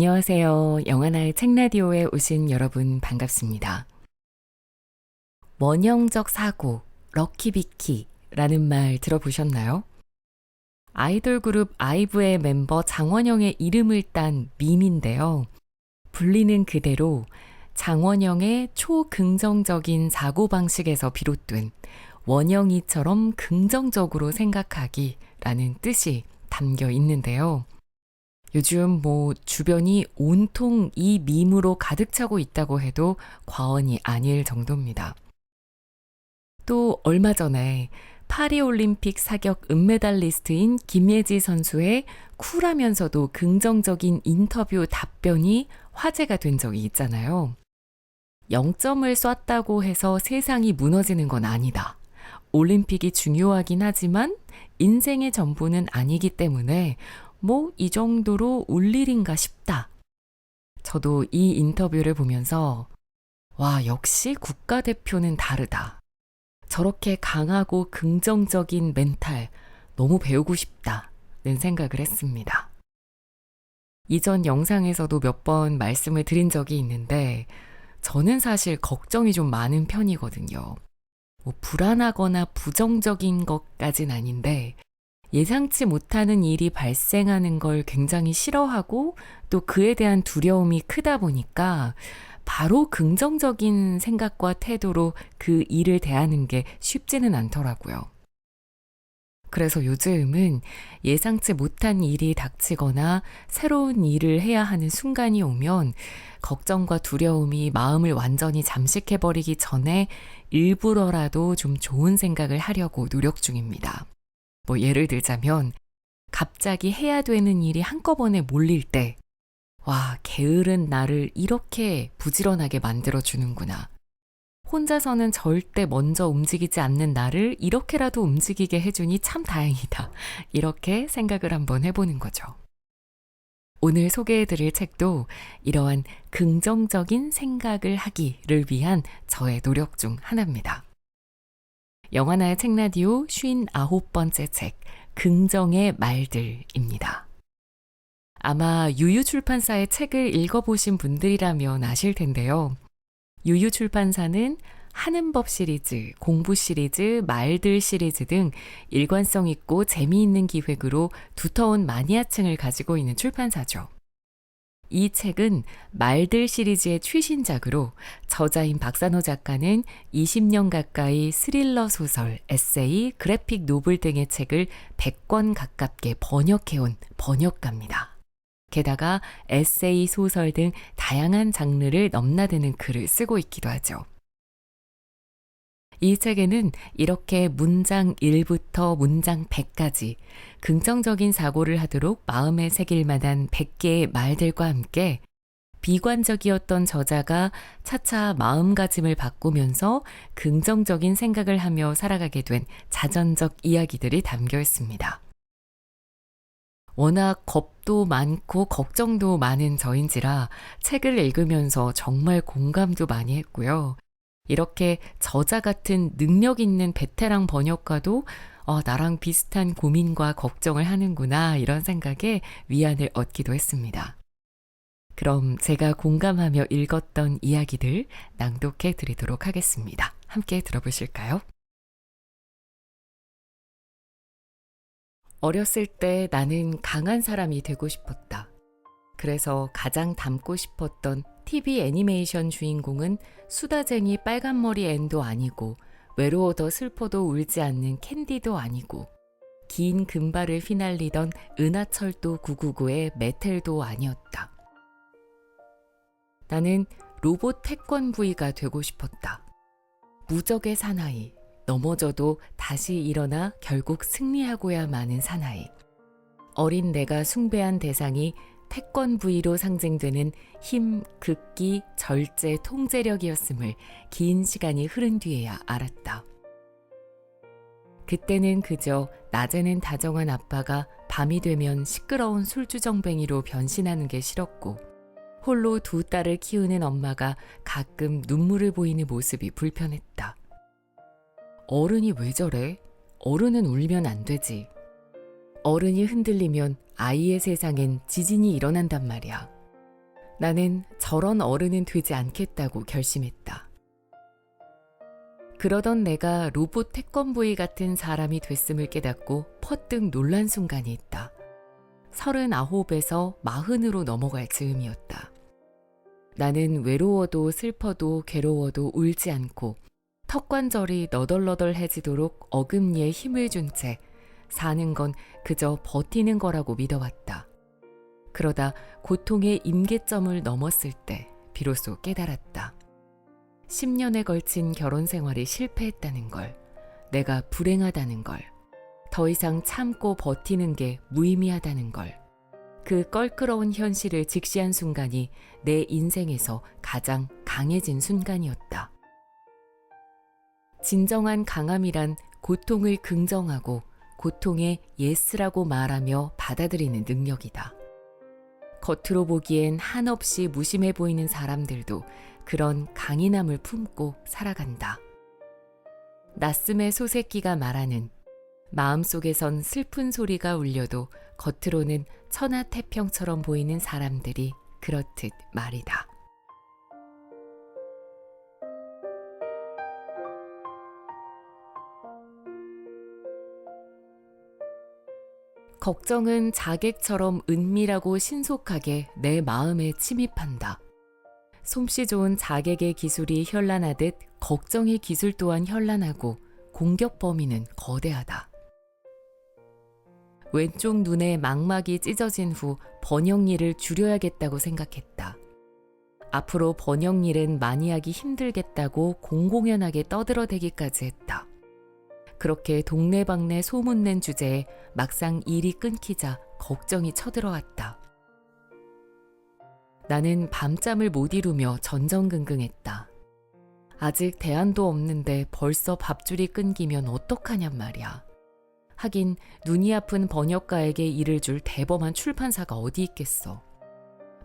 안녕하세요. 영하나의 책라디오에 오신 여러분 반갑습니다. 원형적 사고, 럭키비키라는 말 들어보셨나요? 아이돌 그룹 아이브의 멤버 장원영의 이름을 딴 밈인데요. 불리는 그대로 장원영의 초긍정적인 사고방식에서 비롯된 원영이처럼 긍정적으로 생각하기라는 뜻이 담겨 있는데요. 요즘 뭐 주변이 온통 이 밈으로 가득 차고 있다고 해도 과언이 아닐 정도입니다. 또 얼마 전에 파리올림픽 사격 은메달리스트인 김예지 선수의 쿨하면서도 긍정적인 인터뷰 답변이 화제가 된 적이 있잖아요. 0점을 쐈다고 해서 세상이 무너지는 건 아니다. 올림픽이 중요하긴 하지만 인생의 전부는 아니기 때문에 뭐 이 정도로 울 일인가 싶다. 저도 이 인터뷰를 보면서 와, 역시 국가대표는 다르다. 저렇게 강하고 긍정적인 멘탈 너무 배우고 싶다는 생각을 했습니다. 이전 영상에서도 몇 번 말씀을 드린 적이 있는데 저는 사실 걱정이 좀 많은 편이거든요. 뭐 불안하거나 부정적인 것까진 아닌데 예상치 못하는 일이 발생하는 걸 굉장히 싫어하고 또 그에 대한 두려움이 크다 보니까 바로 긍정적인 생각과 태도로 그 일을 대하는 게 쉽지는 않더라고요. 그래서 요즘은 예상치 못한 일이 닥치거나 새로운 일을 해야 하는 순간이 오면 걱정과 두려움이 마음을 완전히 잠식해버리기 전에 일부러라도 좀 좋은 생각을 하려고 노력 중입니다. 뭐 예를 들자면 갑자기 해야 되는 일이 한꺼번에 몰릴 때, 와, 게으른 나를 이렇게 부지런하게 만들어주는구나. 혼자서는 절대 먼저 움직이지 않는 나를 이렇게라도 움직이게 해주니 참 다행이다. 이렇게 생각을 한번 해보는 거죠. 오늘 소개해드릴 책도 이러한 긍정적인 생각을 하기를 위한 저의 노력 중 하나입니다. 영화나의 책라디오 59번째 책, 긍정의 말들입니다. 아마 유유출판사의 책을 읽어보신 분들이라면 아실 텐데요. 유유출판사는 하는 법 시리즈, 공부 시리즈, 말들 시리즈 등 일관성 있고 재미있는 기획으로 두터운 마니아층을 가지고 있는 출판사죠. 이 책은 말들 시리즈의 최신작으로 저자인 박산호 작가는 20년 가까이 스릴러 소설, 에세이, 그래픽 노블 등의 책을 100권 가깝게 번역해온 번역가입니다. 게다가 에세이, 소설 등 다양한 장르를 넘나드는 글을 쓰고 있기도 하죠. 이 책에는 이렇게 문장 1부터 문장 100까지 긍정적인 사고를 하도록 마음에 새길 만한 100개의 말들과 함께 비관적이었던 저자가 차차 마음가짐을 바꾸면서 긍정적인 생각을 하며 살아가게 된 자전적 이야기들이 담겨 있습니다. 워낙 겁도 많고 걱정도 많은 저인지라 책을 읽으면서 정말 공감도 많이 했고요. 이렇게 저자 같은 능력 있는 베테랑 번역가도 어, 나랑 비슷한 고민과 걱정을 하는구나 이런 생각에 위안을 얻기도 했습니다. 그럼 제가 공감하며 읽었던 이야기들 낭독해 드리도록 하겠습니다. 함께 들어보실까요? 어렸을 때 나는 강한 사람이 되고 싶었다. 그래서 가장 닮고 싶었던 TV 애니메이션 주인공은 수다쟁이 빨간머리 앤도 아니고 외로워도 슬퍼도 울지 않는 캔디도 아니고 긴 금발을 휘날리던 은하철도 999의 메텔도 아니었다. 나는 로봇 태권부이가 되고 싶었다. 무적의 사나이, 넘어져도 다시 일어나 결국 승리하고야 마는 사나이. 어린 내가 숭배한 대상이 태권 부위로 상징되는 힘, 극기, 절제, 통제력이었음을 긴 시간이 흐른 뒤에야 알았다. 그때는 그저 낮에는 다정한 아빠가 밤이 되면 시끄러운 술주정뱅이로 변신하는 게 싫었고, 홀로 두 딸을 키우는 엄마가 가끔 눈물을 보이는 모습이 불편했다. 어른이 왜 저래? 어른은 울면 안 되지. 어른이 흔들리면 아이의 세상엔 지진이 일어난단 말이야. 나는 저런 어른은 되지 않겠다고 결심했다. 그러던 내가 로봇 태권브이 같은 사람이 됐음을 깨닫고 퍼뜩 놀란 순간이 있다. 서른아홉에서 마흔으로 넘어갈 즈음이었다. 나는 외로워도 슬퍼도 괴로워도 울지 않고 턱관절이 너덜너덜해지도록 어금니에 힘을 준 채 사는 건 그저 버티는 거라고 믿어왔다. 그러다 고통의 임계점을 넘었을 때 비로소 깨달았다. 10년에 걸친 결혼 생활이 실패했다는 걸, 내가 불행하다는 걸, 더 이상 참고 버티는 게 무의미하다는 걸, 그 껄끄러운 현실을 직시한 순간이 내 인생에서 가장 강해진 순간이었다. 진정한 강함이란 고통을 긍정하고 고통에 예스라고 말하며 받아들이는 능력이다. 겉으로 보기엔 한없이 무심해 보이는 사람들도 그런 강인함을 품고 살아간다. 낯슴의 소새끼가 말하는 마음속에선 슬픈 소리가 울려도 겉으로는 천하태평처럼 보이는 사람들이 그렇듯 말이다. 걱정은 자객처럼 은밀하고 신속하게 내 마음에 침입한다. 솜씨 좋은 자객의 기술이 현란하듯 걱정의 기술 또한 현란하고 공격 범위는 거대하다. 왼쪽 눈에 망막이 찢어진 후 번역일을 줄여야겠다고 생각했다. 앞으로 번역일은 많이 하기 힘들겠다고 공공연하게 떠들어대기까지 했다. 그렇게 동네방네 소문낸 주제에 막상 일이 끊기자 걱정이 쳐들어왔다. 나는 밤잠을 못 이루며 전전긍긍했다. 아직 대안도 없는데 벌써 밥줄이 끊기면 어떡하냔 말이야. 하긴 눈이 아픈 번역가에게 일을 줄 대범한 출판사가 어디 있겠어.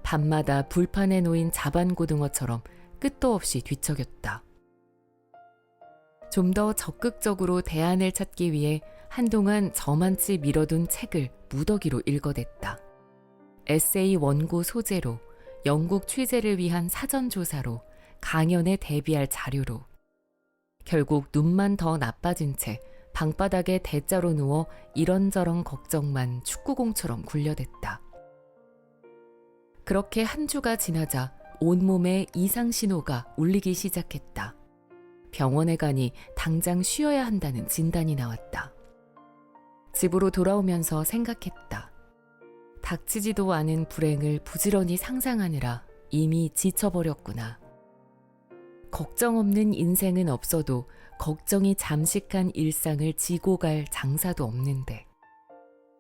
밤마다 불판에 놓인 자반고등어처럼 끝도 없이 뒤척였다. 좀 더 적극적으로 대안을 찾기 위해 한동안 저만치 미뤄둔 책을 무더기로 읽어댔다. 에세이 원고 소재로, 영국 취재를 위한 사전조사로, 강연에 대비할 자료로. 결국 눈만 더 나빠진 채 방바닥에 대자로 누워 이런저런 걱정만 축구공처럼 굴려댔다. 그렇게 한 주가 지나자 온몸에 이상 신호가 울리기 시작했다. 병원에 가니 당장 쉬어야 한다는 진단이 나왔다. 집으로 돌아오면서 생각했다. 닥치지도 않은 불행을 부지런히 상상하느라 이미 지쳐버렸구나. 걱정 없는 인생은 없어도 걱정이 잠식한 일상을 지고 갈 장사도 없는데.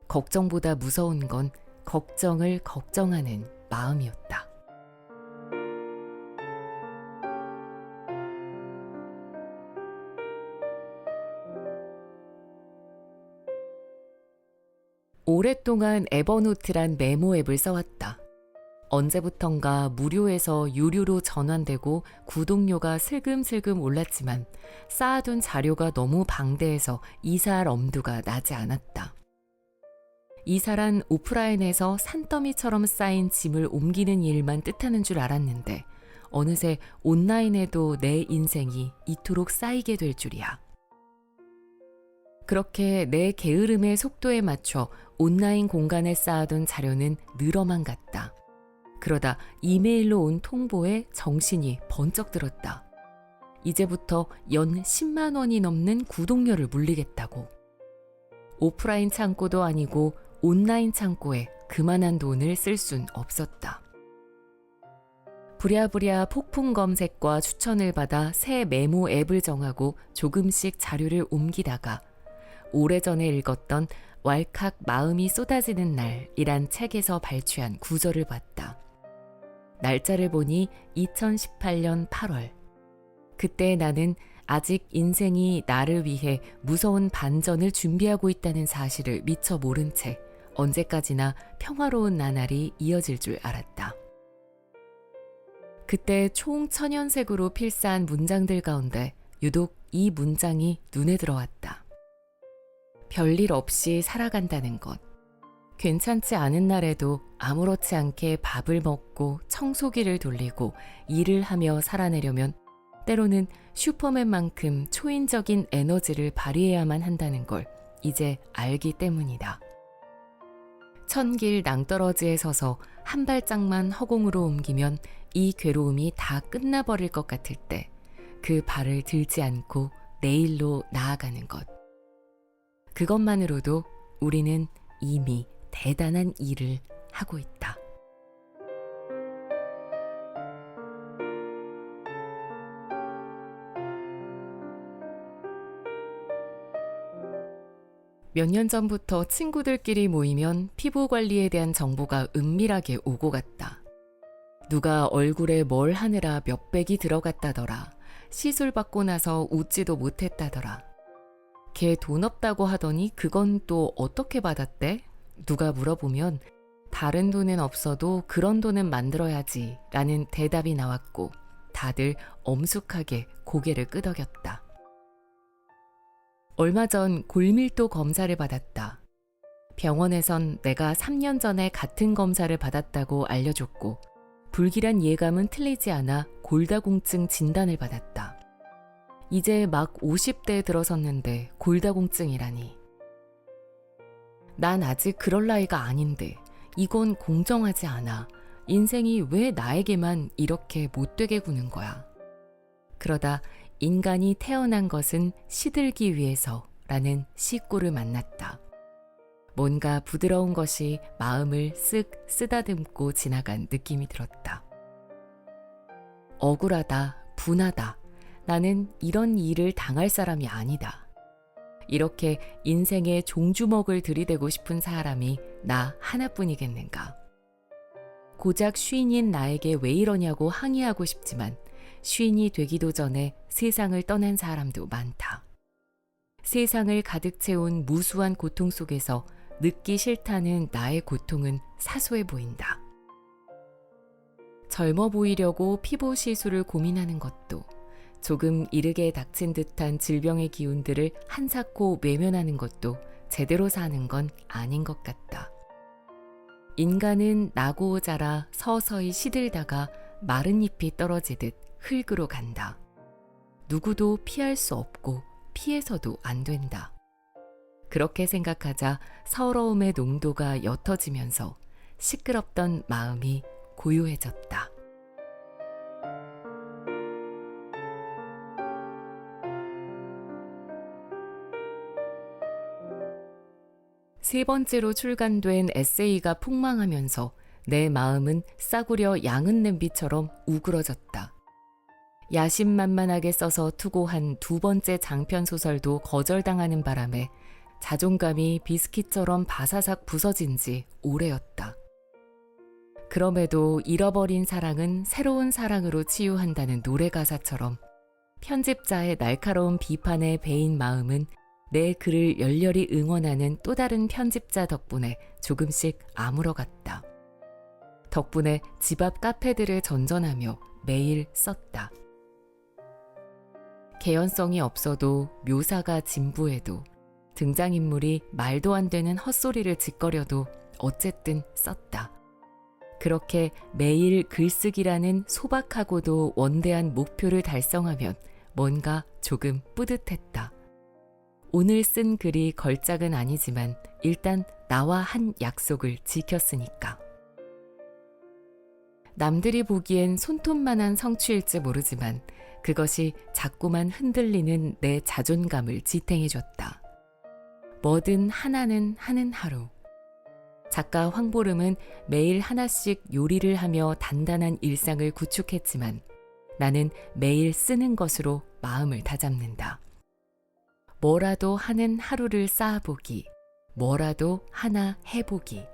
걱정보다 무서운 건 걱정을 걱정하는 마음이었다. 오랫동안 에버노트란 메모 앱을 써왔다. 언제부턴가 무료에서 유료로 전환되고 구독료가 슬금슬금 올랐지만 쌓아둔 자료가 너무 방대해서 이사할 엄두가 나지 않았다. 이사란 오프라인에서 산더미처럼 쌓인 짐을 옮기는 일만 뜻하는 줄 알았는데 어느새 온라인에도 내 인생이 이토록 쌓이게 될 줄이야. 그렇게 내 게으름의 속도에 맞춰 온라인 공간에 쌓아둔 자료는 늘어만 갔다. 그러다 이메일로 온 통보에 정신이 번쩍 들었다. 이제부터 연 10만 원이 넘는 구독료를 물리겠다고. 오프라인 창고도 아니고 온라인 창고에 그만한 돈을 쓸 순 없었다. 부랴부랴 폭풍 검색과 추천을 받아 새 메모 앱을 정하고 조금씩 자료를 옮기다가 오래전에 읽었던 왈칵 마음이 쏟아지는 날이란 책에서 발췌한 구절을 봤다. 날짜를 보니 2018년 8월. 그때 나는 아직 인생이 나를 위해 무서운 반전을 준비하고 있다는 사실을 미처 모른 채 언제까지나 평화로운 나날이 이어질 줄 알았다. 그때 총 천연색으로 필사한 문장들 가운데 유독 이 문장이 눈에 들어왔다. 별일 없이 살아간다는 것. 괜찮지 않은 날에도 아무렇지 않게 밥을 먹고 청소기를 돌리고 일을 하며 살아내려면 때로는 슈퍼맨만큼 초인적인 에너지를 발휘해야만 한다는 걸 이제 알기 때문이다. 천길 낭떠러지에 서서 한 발짝만 허공으로 옮기면 이 괴로움이 다 끝나버릴 것 같을 때 그 발을 들지 않고 내일로 나아가는 것. 그것만으로도 우리는 이미 대단한 일을 하고 있다. 몇 년 전부터 친구들끼리 모이면 피부 관리에 대한 정보가 은밀하게 오고 갔다. 누가 얼굴에 뭘 하느라 몇백이 들어갔다더라. 시술 받고 나서 웃지도 못했다더라. 걔 돈 없다고 하더니 그건 또 어떻게 받았대? 누가 물어보면 다른 돈은 없어도 그런 돈은 만들어야지 라는 대답이 나왔고 다들 엄숙하게 고개를 끄덕였다. 얼마 전 골밀도 검사를 받았다. 병원에선 내가 3년 전에 같은 검사를 받았다고 알려줬고 불길한 예감은 틀리지 않아 골다공증 진단을 받았다. 이제 막 50대에 들어섰는데 골다공증이라니. 난 아직 그럴 나이가 아닌데 이건 공정하지 않아. 인생이 왜 나에게만 이렇게 못되게 구는 거야. 그러다 인간이 태어난 것은 시들기 위해서 라는 시구를 만났다. 뭔가 부드러운 것이 마음을 쓱 쓰다듬고 지나간 느낌이 들었다. 억울하다, 분하다. 나는 이런 일을 당할 사람이 아니다. 이렇게 인생에 종주먹을 들이대고 싶은 사람이 나 하나뿐이겠는가. 고작 쉰인 나에게 왜 이러냐고 항의하고 싶지만 쉰이 되기도 전에 세상을 떠난 사람도 많다. 세상을 가득 채운 무수한 고통 속에서 늦기 싫다는 나의 고통은 사소해 보인다. 젊어 보이려고 피부 시술을 고민하는 것도 조금 이르게 닥친 듯한 질병의 기운들을 한사코 외면하는 것도 제대로 사는 건 아닌 것 같다. 인간은 나고 자라 서서히 시들다가 마른 잎이 떨어지듯 흙으로 간다. 누구도 피할 수 없고 피해서도 안 된다. 그렇게 생각하자 서러움의 농도가 옅어지면서 시끄럽던 마음이 고요해졌다. 세 번째로 출간된 에세이가 폭망하면서 내 마음은 싸구려 양은 냄비처럼 우그러졌다. 야심만만하게 써서 투고한 두 번째 장편 소설도 거절당하는 바람에 자존감이 비스킷처럼 바사삭 부서진 지 오래였다. 그럼에도 잃어버린 사랑은 새로운 사랑으로 치유한다는 노래 가사처럼 편집자의 날카로운 비판에 베인 마음은 내 글을 열렬히 응원하는 또 다른 편집자 덕분에 조금씩 아물어갔다. 덕분에 집 앞 카페들을 전전하며 매일 썼다. 개연성이 없어도 묘사가 진부해도 등장인물이 말도 안 되는 헛소리를 짓거려도 어쨌든 썼다. 그렇게 매일 글쓰기라는 소박하고도 원대한 목표를 달성하면 뭔가 조금 뿌듯했다. 오늘 쓴 글이 걸작은 아니지만 일단 나와 한 약속을 지켰으니까. 남들이 보기엔 손톱만한 성취일지 모르지만 그것이 자꾸만 흔들리는 내 자존감을 지탱해줬다. 뭐든 하나는 하는 하루. 작가 황보름은 매일 하나씩 요리를 하며 단단한 일상을 구축했지만 나는 매일 쓰는 것으로 마음을 다잡는다. 뭐라도 하는 하루를 쌓아보기, 뭐라도 하나 해보기.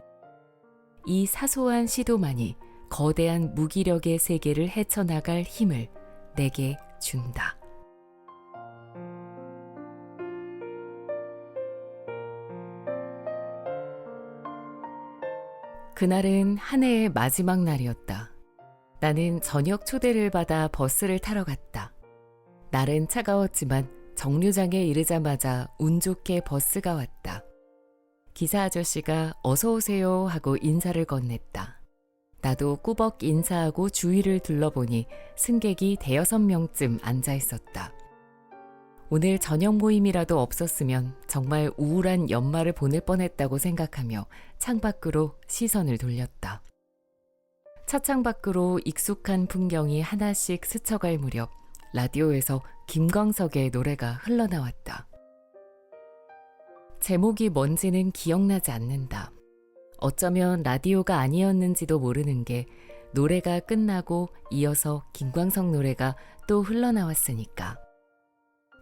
이 사소한 시도만이 거대한 무기력의 세계를 헤쳐나갈 힘을 내게 준다. 그날은 한 해의 마지막 날이었다. 나는 저녁 초대를 받아 버스를 타러 갔다. 날은 차가웠지만 정류장에 이르자마자 운 좋게 버스가 왔다. 기사 아저씨가 어서 오세요 하고 인사를 건넸다. 나도 꾸벅 인사하고 주위를 둘러보니 승객이 대여섯 명쯤 앉아 있었다. 오늘 저녁 모임이라도 없었으면 정말 우울한 연말을 보낼 뻔했다고 생각하며 창밖으로 시선을 돌렸다. 차창 밖으로 익숙한 풍경이 하나씩 스쳐갈 무렵 라디오에서 김광석의 노래가 흘러나왔다. 제목이 뭔지는 기억나지 않는다. 어쩌면 라디오가 아니었는지도 모르는 게 노래가 끝나고 이어서 김광석 노래가 또 흘러나왔으니까.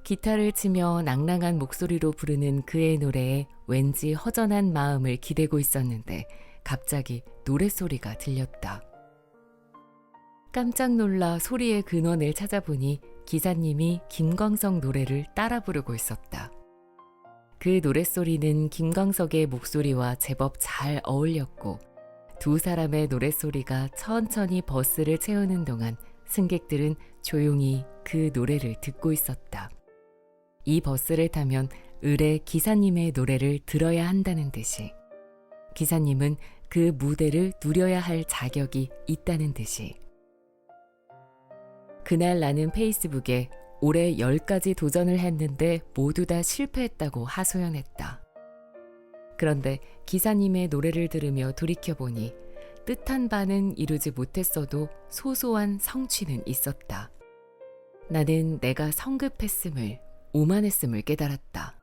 기타를 치며 낭랑한 목소리로 부르는 그의 노래에 왠지 허전한 마음을 기대고 있었는데 갑자기 노랫소리가 들렸다. 깜짝 놀라 소리의 근원을 찾아보니 기사님이 김광석 노래를 따라 부르고 있었다. 그 노랫소리는 김광석의 목소리와 제법 잘 어울렸고 두 사람의 노랫소리가 천천히 버스를 채우는 동안 승객들은 조용히 그 노래를 듣고 있었다. 이 버스를 타면 을의 기사님의 노래를 들어야 한다는 듯이 기사님은 그 무대를 누려야 할 자격이 있다는 듯이 그날 나는 페이스북에 올해 10가지 도전을 했는데 모두 다 실패했다고 하소연했다. 그런데 기사님의 노래를 들으며 돌이켜보니 뜻한 바는 이루지 못했어도 소소한 성취는 있었다. 나는 내가 성급했음을, 오만했음을 깨달았다.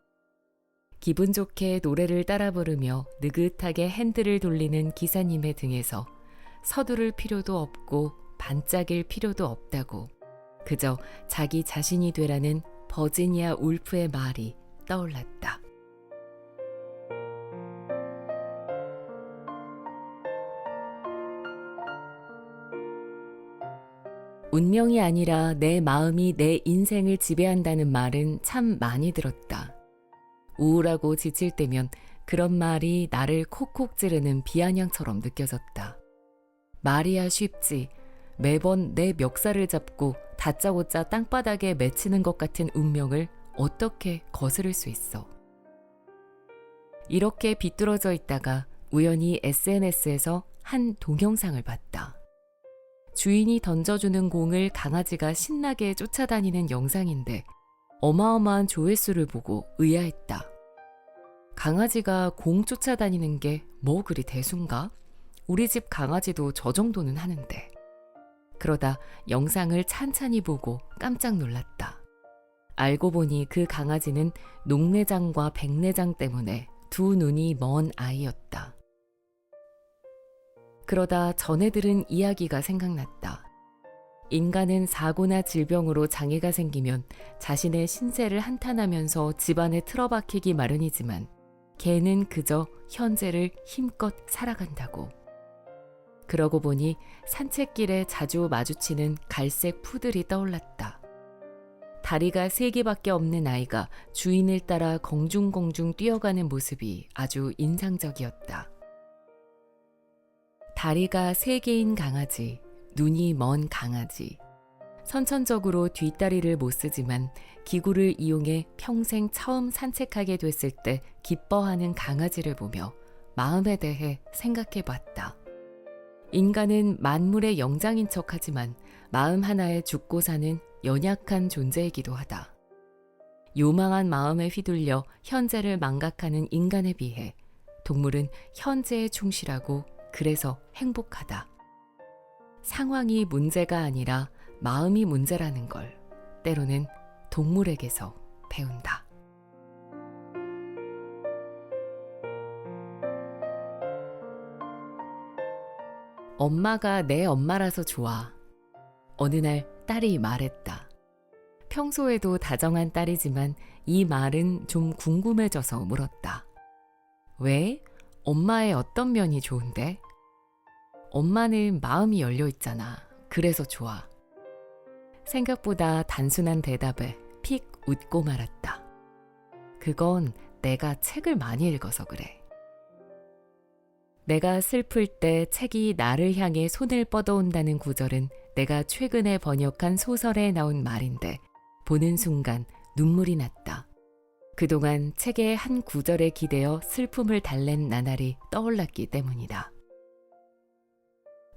기분 좋게 노래를 따라 부르며 느긋하게 핸들을 돌리는 기사님의 등에서 서두를 필요도 없고 반짝일 필요도 없다고 그저 자기 자신이 되라는 버지니아 울프의 말이 떠올랐다. 운명이 아니라 내 마음이 내 인생을 지배한다는 말은 참 많이 들었다. 우울하고 지칠 때면 그런 말이 나를 콕콕 찌르는 비아냥처럼 느껴졌다. 말이야 쉽지. 매번 내 멱살을 잡고 다짜고짜 땅바닥에 맺히는 것 같은 운명을 어떻게 거스를 수 있어. 이렇게 비뚤어져 있다가 우연히 SNS에서 한 동영상을 봤다. 주인이 던져주는 공을 강아지가 신나게 쫓아다니는 영상인데 어마어마한 조회수를 보고 의아했다. 강아지가 공 쫓아다니는 게 뭐 그리 대수인가? 우리 집 강아지도 저 정도는 하는데. 그러다 영상을 찬찬히 보고 깜짝 놀랐다. 알고 보니 그 강아지는 녹내장과 백내장 때문에 두 눈이 먼 아이였다. 그러다 전에 들은 이야기가 생각났다. 인간은 사고나 질병으로 장애가 생기면 자신의 신세를 한탄하면서 집안에 틀어박히기 마련이지만 개는 그저 현재를 힘껏 살아간다고. 그러고 보니 산책길에 자주 마주치는 갈색 푸들이 떠올랐다. 다리가 세 개밖에 없는 아이가 주인을 따라 공중공중 뛰어가는 모습이 아주 인상적이었다. 다리가 세 개인 강아지, 눈이 먼 강아지. 선천적으로 뒷다리를 못 쓰지만 기구를 이용해 평생 처음 산책하게 됐을 때 기뻐하는 강아지를 보며 마음에 대해 생각해 봤다. 인간은 만물의 영장인 척 하지만 마음 하나에 죽고 사는 연약한 존재이기도 하다. 요망한 마음에 휘둘려 현재를 망각하는 인간에 비해 동물은 현재에 충실하고 그래서 행복하다. 상황이 문제가 아니라 마음이 문제라는 걸 때로는 동물에게서 배운다. 엄마가 내 엄마라서 좋아. 어느 날 딸이 말했다. 평소에도 다정한 딸이지만 이 말은 좀 궁금해져서 물었다. 왜? 엄마의 어떤 면이 좋은데? 엄마는 마음이 열려 있잖아. 그래서 좋아. 생각보다 단순한 대답에 픽 웃고 말았다. 그건 내가 책을 많이 읽어서 그래. 내가 슬플 때 책이 나를 향해 손을 뻗어온다는 구절은 내가 최근에 번역한 소설에 나온 말인데 보는 순간 눈물이 났다. 그동안 책의 한 구절에 기대어 슬픔을 달랜 나날이 떠올랐기 때문이다.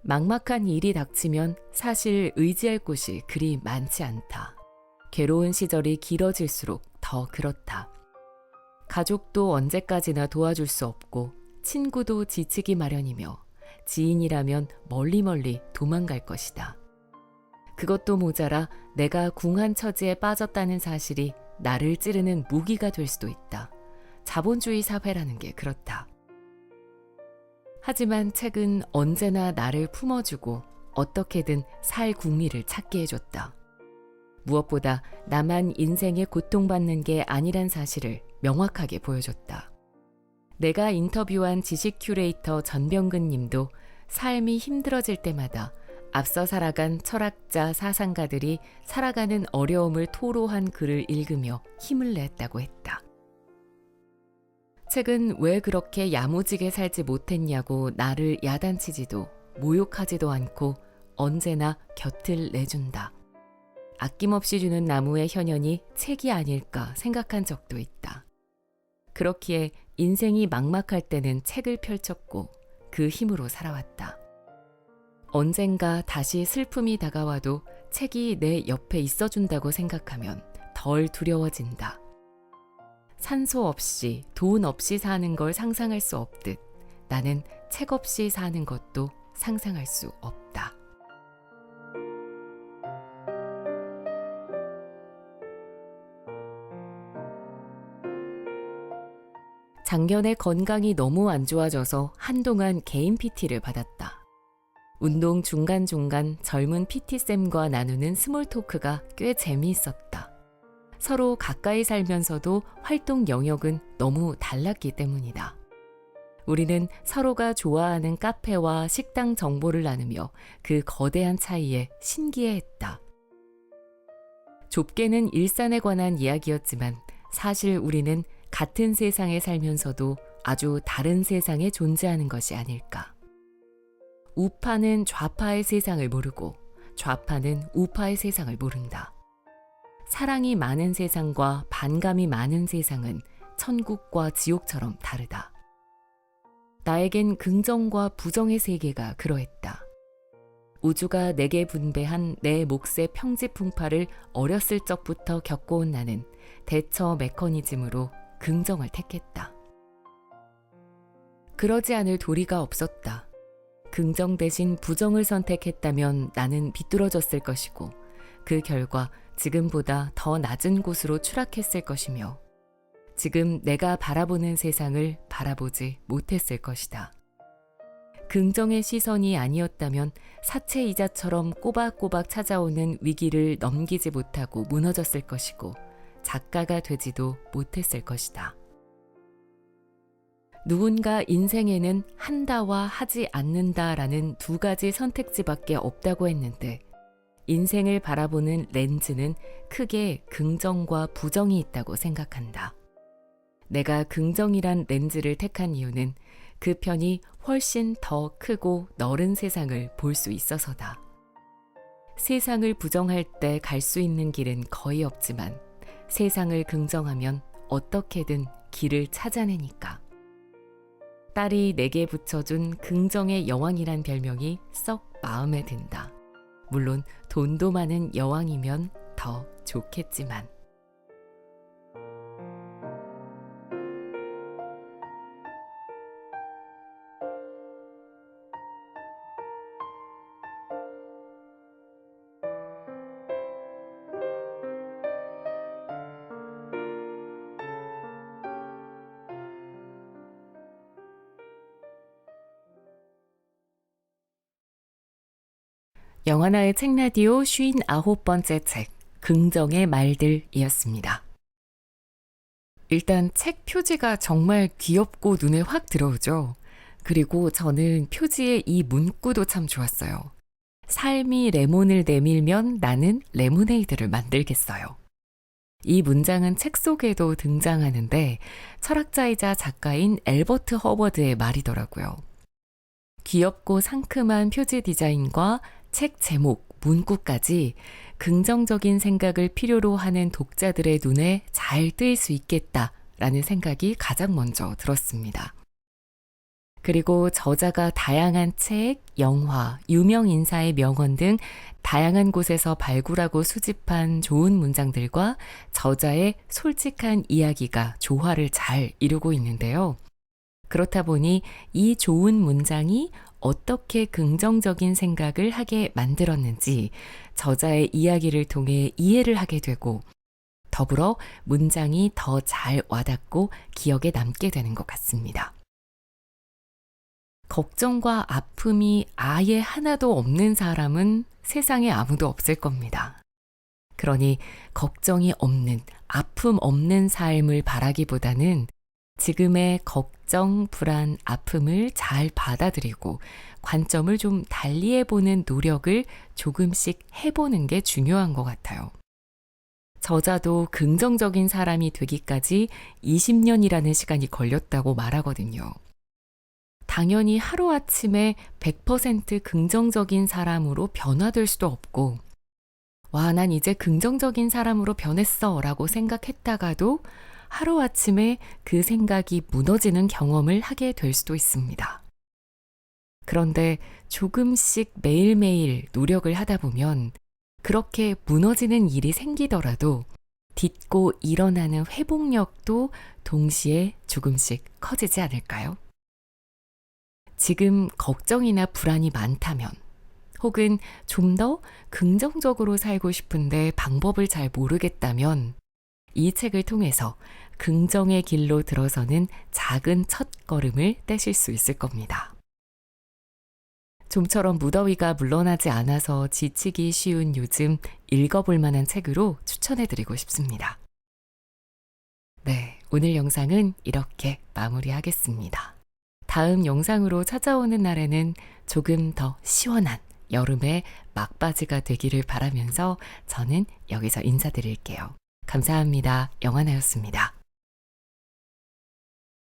막막한 일이 닥치면 사실 의지할 곳이 그리 많지 않다. 괴로운 시절이 길어질수록 더 그렇다. 가족도 언제까지나 도와줄 수 없고 친구도 지치기 마련이며 지인이라면 멀리 멀리 도망갈 것이다. 그것도 모자라 내가 궁한 처지에 빠졌다는 사실이 나를 찌르는 무기가 될 수도 있다. 자본주의 사회라는 게 그렇다. 하지만 책은 언제나 나를 품어주고 어떻게든 살 국미를 찾게 해줬다. 무엇보다 나만 인생에 고통받는 게 아니란 사실을 명확하게 보여줬다. 내가 인터뷰한 지식 큐레이터 전병근 님도 삶이 힘들어질 때마다 앞서 살아간 철학자, 사상가들이 살아가는 어려움을 토로한 글을 읽으며 힘을 냈다고 했다. 책은 왜 그렇게 야무지게 살지 못했냐고 나를 야단치지도 모욕하지도 않고 언제나 곁을 내준다. 아낌없이 주는 나무의 현연이 책이 아닐까 생각한 적도 있다. 그렇기에 인생이 막막할 때는 책을 펼쳤고 그 힘으로 살아왔다. 언젠가 다시 슬픔이 다가와도 책이 내 옆에 있어준다고 생각하면 덜 두려워진다. 산소 없이 돈 없이 사는 걸 상상할 수 없듯 나는 책 없이 사는 것도 상상할 수 없다. 작년에 건강이 너무 안 좋아져서 한동안 개인 PT를 받았다. 운동 중간중간 젊은 PT쌤과 나누는 스몰 토크가 꽤 재미있었다. 서로 가까이 살면서도 활동 영역은 너무 달랐기 때문이다. 우리는 서로가 좋아하는 카페와 식당 정보를 나누며 그 거대한 차이에 신기해했다. 좁게는 일산에 관한 이야기였지만 사실 우리는 같은 세상에 살면서도 아주 다른 세상에 존재하는 것이 아닐까. 우파는 좌파의 세상을 모르고 좌파는 우파의 세상을 모른다. 사랑이 많은 세상과 반감이 많은 세상은 천국과 지옥처럼 다르다. 나에겐 긍정과 부정의 세계가 그러했다. 우주가 내게 분배한 내 몫의 평지풍파를 어렸을 적부터 겪어온 나는 대처 메커니즘으로 긍정을 택했다. 그러지 않을 도리가 없었다. 긍정 대신 부정을 선택했다면 나는 비뚤어졌을 것이고 그 결과 지금보다 더 낮은 곳으로 추락했을 것이며 지금 내가 바라보는 세상을 바라보지 못했을 것이다. 긍정의 시선이 아니었다면 사채 이자처럼 꼬박꼬박 찾아오는 위기를 넘기지 못하고 무너졌을 것이고 작가가 되지도 못했을 것이다. 누군가 인생에는 한다와 하지 않는다라는 두 가지 선택지밖에 없다고 했는데 인생을 바라보는 렌즈는 크게 긍정과 부정이 있다고 생각한다. 내가 긍정이란 렌즈를 택한 이유는 그 편이 훨씬 더 크고 넓은 세상을 볼 수 있어서다. 세상을 부정할 때 갈 수 있는 길은 거의 없지만 세상을 긍정하면 어떻게든 길을 찾아내니까. 딸이 내게 붙여준 긍정의 여왕이란 별명이 썩 마음에 든다. 물론 돈도 많은 여왕이면 더 좋겠지만. 영화나의 책라디오 59번째 책, 긍정의 말들이었습니다. 일단 책 표지가 정말 귀엽고 눈에 확 들어오죠. 그리고 저는 표지의 이 문구도 참 좋았어요. 삶이 레몬을 내밀면 나는 레모네이드를 만들겠어요. 이 문장은 책 속에도 등장하는데 철학자이자 작가인 엘버트 허버드의 말이더라고요. 귀엽고 상큼한 표지 디자인과 책 제목, 문구까지 긍정적인 생각을 필요로 하는 독자들의 눈에 잘 뜨일 수 있겠다라는 생각이 가장 먼저 들었습니다. 그리고 저자가 다양한 책, 영화, 유명 인사의 명언 등 다양한 곳에서 발굴하고 수집한 좋은 문장들과 저자의 솔직한 이야기가 조화를 잘 이루고 있는데요. 그렇다 보니 이 좋은 문장이 어떻게 긍정적인 생각을 하게 만들었는지 저자의 이야기를 통해 이해를 하게 되고 더불어 문장이 더 잘 와닿고 기억에 남게 되는 것 같습니다. 걱정과 아픔이 아예 하나도 없는 사람은 세상에 아무도 없을 겁니다. 그러니 걱정이 없는, 아픔 없는 삶을 바라기보다는 지금의 걱정, 불안, 아픔을 잘 받아들이고 관점을 좀 달리 해보는 노력을 조금씩 해보는 게 중요한 것 같아요. 저자도 긍정적인 사람이 되기까지 20년이라는 시간이 걸렸다고 말하거든요. 당연히 하루아침에 100% 긍정적인 사람으로 변화될 수도 없고, 와, 난 이제 긍정적인 사람으로 변했어 라고 생각했다가도 하루아침에 그 생각이 무너지는 경험을 하게 될 수도 있습니다. 그런데 조금씩 매일매일 노력을 하다 보면 그렇게 무너지는 일이 생기더라도 딛고 일어나는 회복력도 동시에 조금씩 커지지 않을까요? 지금 걱정이나 불안이 많다면 혹은 좀 더 긍정적으로 살고 싶은데 방법을 잘 모르겠다면 이 책을 통해서 긍정의 길로 들어서는 작은 첫 걸음을 떼실 수 있을 겁니다. 좀처럼 무더위가 물러나지 않아서 지치기 쉬운 요즘 읽어볼 만한 책으로 추천해 드리고 싶습니다. 네, 오늘 영상은 이렇게 마무리하겠습니다. 다음 영상으로 찾아오는 날에는 조금 더 시원한 여름의 막바지가 되기를 바라면서 저는 여기서 인사드릴게요. 감사합니다. 영화나였습니다.